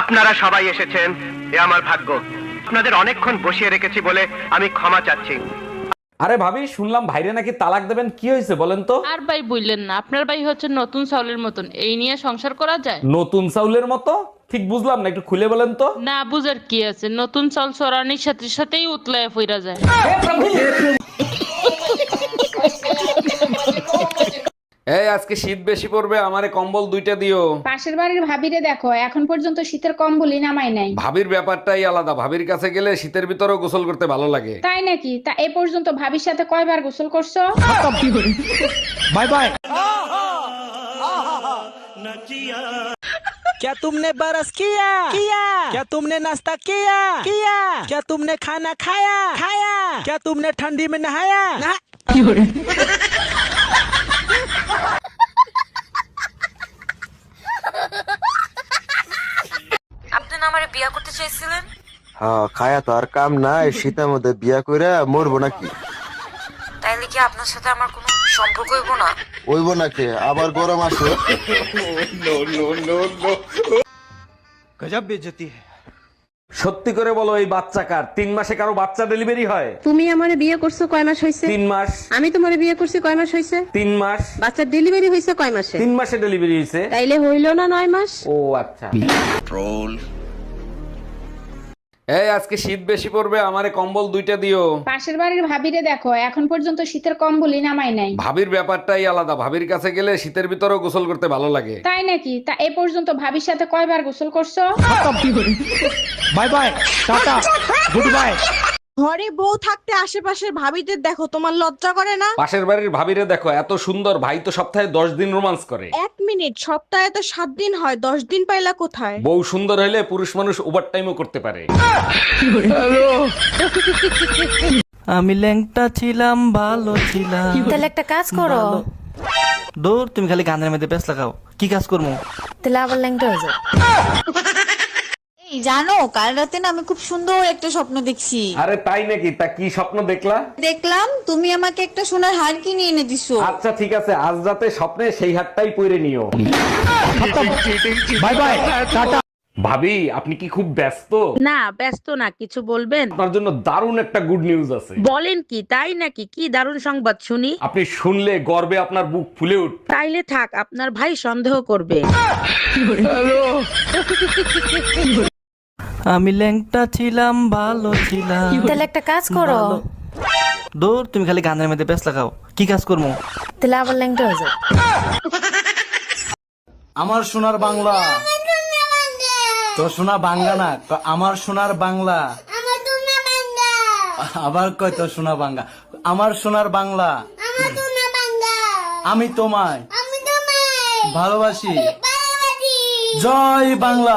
আপনারা সবাই এসেছেন এ আমার ভাগ্য। আপনাদের অনেকক্ষণ বসিয়ে রেখেছি বলে আমি ক্ষমা চাচ্ছি। আরে ভাবি শুনলাম ভাইরে নাকি তালাক দেবেন। কি হয়েছে বলেন তো? আর ভাই বললেন না আপনার ভাই হচ্ছে নতুন চাউলের মতন। এই নিয়ে সংসার করা যায়? নতুন চাউলের মতো? ঠিক বুঝলাম না একটু খুলে বলেন তো। না বুঝার কি আছে? নতুন চাল সরানির সাথে সাথেই উতলায় ফিরা যায়। এই আজকে শীত বেশি পড়বে আমারে কম্বল দুইটা দিও পাশের বাড়ির ভাবিরে দেখো এখন পর্যন্ত শীতের কম্বলই নামাই নাই ভাবির ব্যাপারটাই আলাদা ভাবির কাছে গেলে শীতের ভিতরেও গোসল করতে ভালো লাগে তাই নাকি তা এ পর্যন্ত ভাবির সাথে কয়বার গোসল করছো বাই বাই क्या तुमने बरस किया किया क्या तुमने नाश्ता किया किया क्या तुमने खाना खाया खाया क्या तुमने ठंडी में नहाया नहा... করে বিয়া করতে চাইছিলেন? হ্যাঁ খায়া তো আর কাম নাই শীতের মধ্যে বিয়া করে মরবো নাকি? তাইলে কি আপনার সাথে আমার কোনো সম্পর্ক হইব না? হইব নাকি? আবার গরম আসে গজব বেজতি সত্যি করে বলো এই বাচ্চা কার? তিন মাসে কারও বাচ্চা ডেলিভারি হয়? তুমি আমার বিয়ে করছ কয় মাস হয়েছে তিন মাস। আমি তোমার বিয়ে করছি কয় মাস হয়েছে তিন মাস। বাচ্চা ডেলিভারি হয়েছে কয় মাসে? তিন মাসে ডেলিভারি হয়েছে তাইলে হইল না নয় মাস? ও আচ্ছা। এই আজকে শীত বেশি পড়বে আমারে কম্বল দুইটা দিও। পাশের বাড়ির ভাবিরে দেখো এখন পর্যন্ত শীতের কম্বলই নামাই নাই। ভাবির ব্যাপারটাই আলাদা ভাবির কাছে গেলে শীতের ভিতরেও গোসল করতে ভালো লাগে। তাই নাকি? তা এ পর্যন্ত ভাবির সাথে কয়বার গোসল করছ? Bye bye tata good bye. ঘরে বউ থাকতে আশেপাশের ভাবিদের দেখো তোমার লজ্জা করে না? পাশের বাড়ির ভাবিরে দেখো এত সুন্দর ভাই তো সপ্তাহে দশ দিন রোমান্স করে। এক মিনিট সপ্তাহে তো সাত দিন হয় দশ দিন পাইলা কোথায়? বউ সুন্দর হলে পুরুষ মানুষ ওভার টাইমও করতে পারে। আমি ল্যাংটা ছিলাম ভালো ছিলাম। তাহলে একটা কাজ করো। দূর তুমি খালি গানের মধ্যে ব্যস্ত লাগাও। কি কাজ করব? তাহলে আবার ল্যাংটা হয়ে যাও। জানো কাল রাতে না আমি খুব সুন্দর একটা স্বপ্ন দেখছি। আরে তাই নাকি? তা কি স্বপ্ন দেখলা? দেখলাম তুমি আমাকে একটা সোনার হার কিনে এনে দিছো। আচ্ছা ঠিক আছে আজ রাতে স্বপ্নে সেই হাতটাই পরে নিও। Bye bye tata. ভাবি আপনি কি খুব ব্যস্ত? না ব্যস্ত না কিছু বলবেন? আপনার জন্য দারুণ একটা গুড নিউজ আছে। বলেন কি তাই নাকি? কি দারুণ সংবাদ শুনি? আপনি শুনলে গর্বে আপনার বুক ফুলে উঠ তাইলে থাক আপনার ভাই সন্দেহ করবে। আমি ল্যাংটা ছিলাম ভালো ছিলাম। তাহলে একটা কাজ করো। দূর তুমি খালি গানের মধ্যে ব্যস্ত লাগাও। কি কাজ করব? তাহলে আবার ল্যাংটা হয়ে যাও আমার সোনার বাংলা। তো সোনা বাংলা না তো আমার সোনার বাংলা। আবার কয় তো সোনা বাংলা? আমার সোনার বাংলা। আমি তোমায় ভালোবাসি। জয় বাংলা।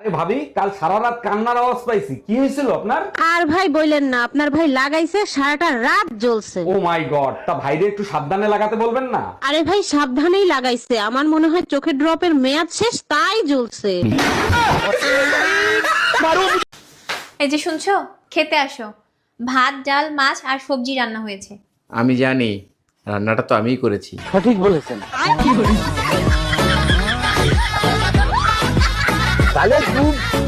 আরে ভাবি কাল সারা রাত কান্নার আওয়াজ পাইছি। কি হয়েছিল আপনার? আর ভাই বললেন না আপনার ভাই লাগাইছে সারাটা রাত জ্বলছে। ও মাই গড তা ভাইরে একটু সাবধানে লাগাতে বলবেন না? আরে ভাই সাবধানেই লাগাইছে। আমার মনে হয় চোখের ড্রপের মেয়াদ শেষ তাই জ্বলছে। এই যে শুনছো খেতে আসো। ভাত ডাল মাছ আর সবজি রান্না হয়েছে। আমি জানি রান্নাটা তো আমিই করেছি। Valeu tudo!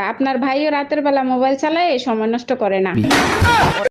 আপনার ভাইও রাতের বেলা মোবাইল চালায় সময় নষ্ট করে না।